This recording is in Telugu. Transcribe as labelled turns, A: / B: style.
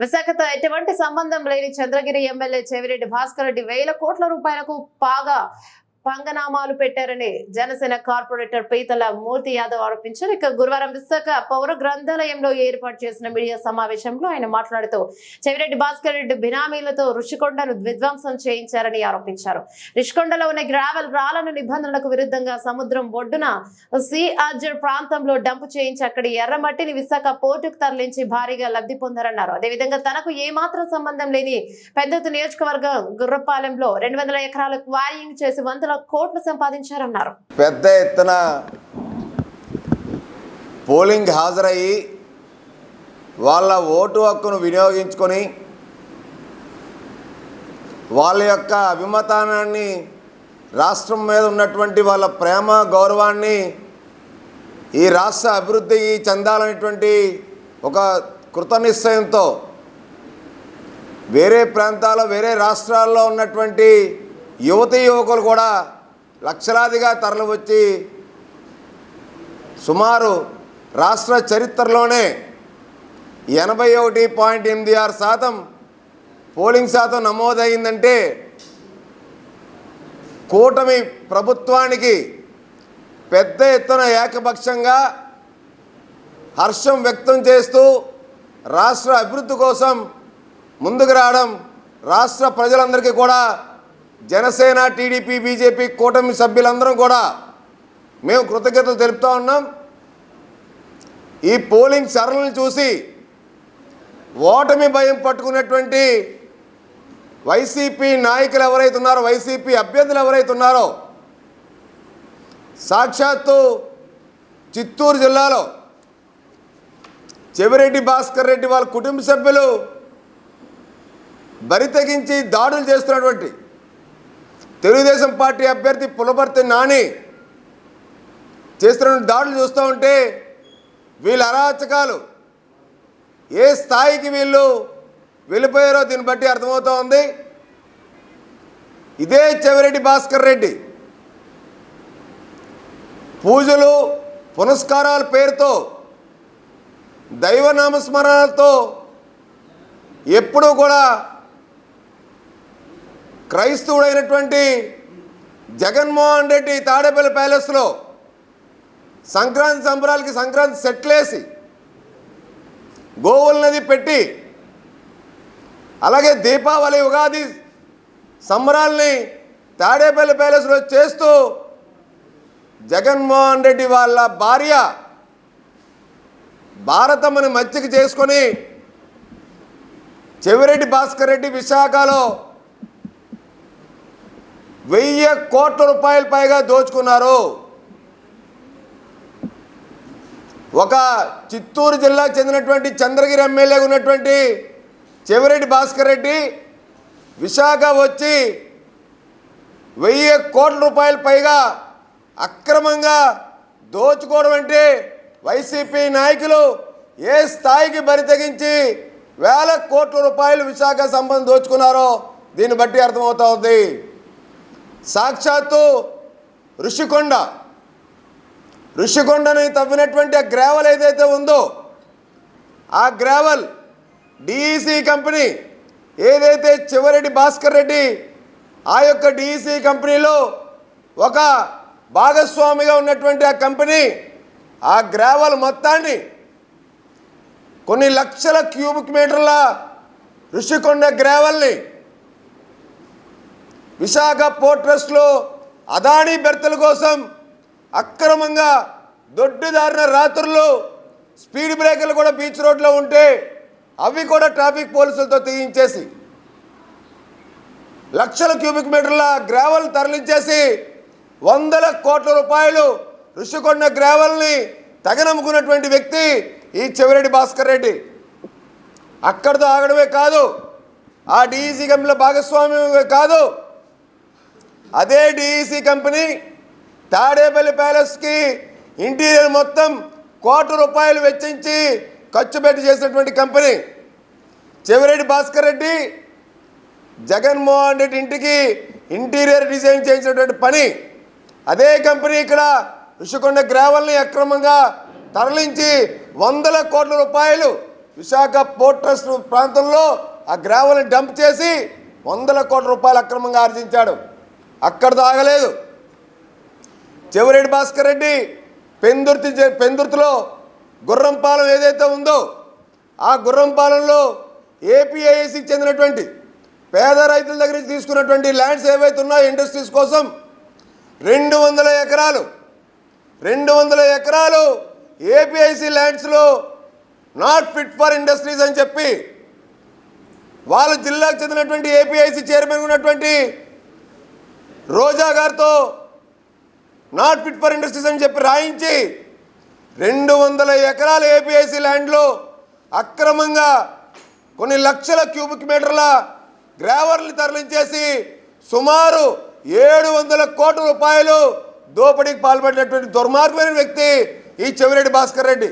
A: విశాఖతో ఎటువంటి సంబంధం లేని చంద్రగిరి ఎమ్మెల్యే చెవిరెడ్డి భాస్కర్ రెడ్డి వేల కోట్ల రూపాయలకు పాగా పంగనామాలు పెట్టారని జనసేన కార్పొరేటర్ పీతల మూర్తి యాదవ్ ఆరోపించారు. ఇక గురువారం విశాఖ పౌర గ్రంథాలయంలో ఏర్పాటు చేసిన మీడియా సమావేశంలో ఆయన మాట్లాడుతూ చెవిరెడ్డి భాస్కర్ రెడ్డి బినామీలతో రుషికొండను విధ్వంసం చేయించారని ఆరోపించారు. రుషికొండలో ఉన్న గ్రావెల్ రాళ్ళను నిబంధనలకు విరుద్ధంగా సముద్రం ఒడ్డున సిఆర్జర్ ప్రాంతంలో డంపు చేయించి అక్కడి ఎర్రమట్టిని విశాఖ పోర్టుకు తరలించి భారీగా లబ్ధి పొందారన్నారు. అదేవిధంగా తనకు ఏమాత్రం సంబంధం లేని పెద్దతు నియోజకవర్గం గుర్రపాలెంలో రెండు వందల ఎకరాల క్వారింగ్ చేసి వంతుల కోట్లు సంపాదించారన్నారు.
B: పెద్ద ఎత్తున పోలింగ్ హాజరయ్యి వాళ్ళ ఓటు హక్కును వినియోగించుకొని వాళ్ళ యొక్క అభిమతానాన్ని రాష్ట్రం మీద ఉన్నటువంటి వాళ్ళ ప్రేమ గౌరవాన్ని ఈ రాష్ట్ర అభివృద్ధికి చెందాలనేటువంటి ఒక కృతనిశ్చయంతో వేరే ప్రాంతాల్లో వేరే రాష్ట్రాల్లో ఉన్నటువంటి యువతీ యువకులు కూడా లక్షలాదిగా తరలివచ్చి సుమారు రాష్ట్ర చరిత్రలోనే ఎనభై ఒకటి పాయింట్ ఎనిమిది ఆరు శాతం పోలింగ్ శాతం నమోదైందంటే కూటమి ప్రభుత్వానికి పెద్ద ఎత్తున ఏకపక్షంగా హర్షం వ్యక్తం చేస్తూ రాష్ట్ర అభివృద్ధి కోసం ముందుకు రావడం రాష్ట్ర ప్రజలందరికీ కూడా జనసేన టీడీపీ బీజేపీ కూటమి సభ్యులందరం కూడా మేము కృతజ్ఞతలు తెలుపుతా ఉన్నాం. ఈ పోలింగ్ సరళిని చూసి ఓటమి భయం పట్టుకున్నటువంటి వైసీపీ నాయకులు ఎవరైతే ఉన్నారో వైసీపీ అభ్యర్థులు ఎవరైతే ఉన్నారో సాక్షాత్తు చిత్తూరు జిల్లాలో చెవిరెడ్డి భాస్కర్ రెడ్డి వాళ్ళ కుటుంబ సభ్యులు బరితెగించి దాడులు చేస్తున్నటువంటి తెలుగుదేశం పార్టీ అభ్యర్థి పులపర్తి నాని చేస్తున్న దాడులు చూస్తూ ఉంటే వీళ్ళ అరాచకాలు ఏ స్థాయికి వీళ్ళు వెళ్ళిపోయారో దీన్ని బట్టి అర్థమవుతూ ఉంది. ఇదే చెవిరెడ్డి భాస్కర్ రెడ్డి. పూజలు పునస్కారాల పేరుతో దైవనామస్మరణలతో ఎప్పుడూ కూడా క్రైస్తవుడైనటువంటి జగన్మోహన్ రెడ్డి తాడేపల్లి ప్యాలెస్లో సంక్రాంతి సంబరాలకి సంక్రాంతి సెట్లేసి గోవుల నది పెట్టి అలాగే దీపావళి ఉగాది సంబరాల్ని తాడేపల్లి ప్యాలెస్లో చేస్తూ జగన్మోహన్ రెడ్డి వాళ్ళ భార్య భారతమ్మని మచ్చిక చేసుకొని చెవిరెడ్డి భాస్కర్ రెడ్డి విశాఖలో వెయ్యి కోట్ల రూపాయల పైగా దోచుకున్నారు. ఒక చిత్తూరు జిల్లాకు చెందినటువంటి చంద్రగిరి ఎమ్మెల్యేగా ఉన్నటువంటి చెవిరెడ్డి భాస్కర్ రెడ్డి విశాఖ వచ్చి వెయ్యి కోట్ల రూపాయల పైగా అక్రమంగా దోచుకోవడం అంటే వైసీపీ నాయకులు ఏ స్థాయికి బరి తెగించి వేల కోట్ల రూపాయలు విశాఖ సంబంధం దోచుకున్నారో దీన్ని బట్టి అర్థమవుతా ఉంది సాక్షాత్తు ఋషికొండ. ఋషికొండని తవ్వినటువంటి ఆ గ్రావెల్ ఏదైతే ఉందో ఆ గ్రావెల్ డీఈసీ కంపెనీ ఏదైతే చివరెడ్డి భాస్కర్ రెడ్డి ఆ యొక్క డీఈసీ కంపెనీలో ఒక భాగస్వామిగా ఉన్నటువంటి ఆ కంపెనీ ఆ గ్రావెల్ మొత్తాన్ని కొన్ని లక్షల క్యూబిక్ మీటర్ల ఋషికొండ గ్రావెల్ని విశాఖ పోర్ట్ ట్రస్ట్లో అదానీ బెర్తల కోసం అక్రమంగా దొడ్డుదారిన రాత్రులు స్పీడ్ బ్రేకర్లు కూడా బీచ్ రోడ్లో ఉంటే అవి కూడా ట్రాఫిక్ పోలీసులతో తీయించేసి లక్షల క్యూబిక్ మీటర్ల గ్రావెల్ తరలించేసి వందల కోట్ల రూపాయలు ఋషికొండ గ్రావెల్ని తగనమ్ముకున్నటువంటి వ్యక్తి ఈ చెవిరెడ్డి భాస్కర్ రెడ్డి. అక్కడితో ఆగడమే కాదు ఆ డీజీ కంపెనీలో భాగస్వామ్యమే కాదు అదే డిఈసి కంపెనీ తాడేపల్లి ప్యాలెస్కి ఇంటీరియర్ మొత్తం కోటి రూపాయలు వెచ్చించి ఖర్చు పెట్టి చేసినటువంటి కంపెనీ. చెవిరెడ్డి భాస్కర్ రెడ్డి జగన్మోహన్ రెడ్డి ఇంటికి ఇంటీరియర్ డిజైన్ చేసినటువంటి పని. అదే కంపెనీ ఇక్కడ ఋషికొండ గ్రావెల్ని అక్రమంగా తరలించి వందల కోట్ల రూపాయలు విశాఖ పోర్ట్ ట్రస్ట్ ప్రాంతంలో ఆ గ్రావెల్ని డంప్ చేసి వందల కోట్ల రూపాయలు అక్రమంగా ఆర్జించాడు. అక్కడ తాగలేదు. చెవిరెడ్డి భాస్కర్ రెడ్డి పెందుర్తి పెందుర్తిలో గుర్రంపాలెం ఏదైతే ఉందో ఆ గుర్రంపాలెంలో ఏపీఐసికి చెందినటువంటి పేద రైతుల దగ్గర నుంచి తీసుకున్నటువంటి ల్యాండ్స్ ఏవైతే ఉన్నాయో ఇండస్ట్రీస్ కోసం రెండు వందల ఎకరాలు రెండు వందల ఎకరాలు ఏపీఐసి ల్యాండ్స్లో నాట్ ఫిట్ ఫర్ ఇండస్ట్రీస్ అని చెప్పి వాళ్ళ జిల్లాకు చెందినటువంటి ఏపీఐసి చైర్మన్ ఉన్నటువంటి రోజా గారితో నాట్ ఫిట్ ఫర్ ఇండస్ట్రీస్ అని చెప్పి రాయించి రెండు వందల ఎకరాల ఏపీఐసి ల్యాండ్లో అక్రమంగా కొన్ని లక్షల క్యూబిక్ మీటర్ల గ్రావర్లు తరలించేసి సుమారు ఏడు వందల కోట్ల రూపాయలు దోపిడీకి పాల్పడినటువంటి దుర్మార్గమైన వ్యక్తి ఈ చెవిరెడ్డి భాస్కర్ రెడ్డి.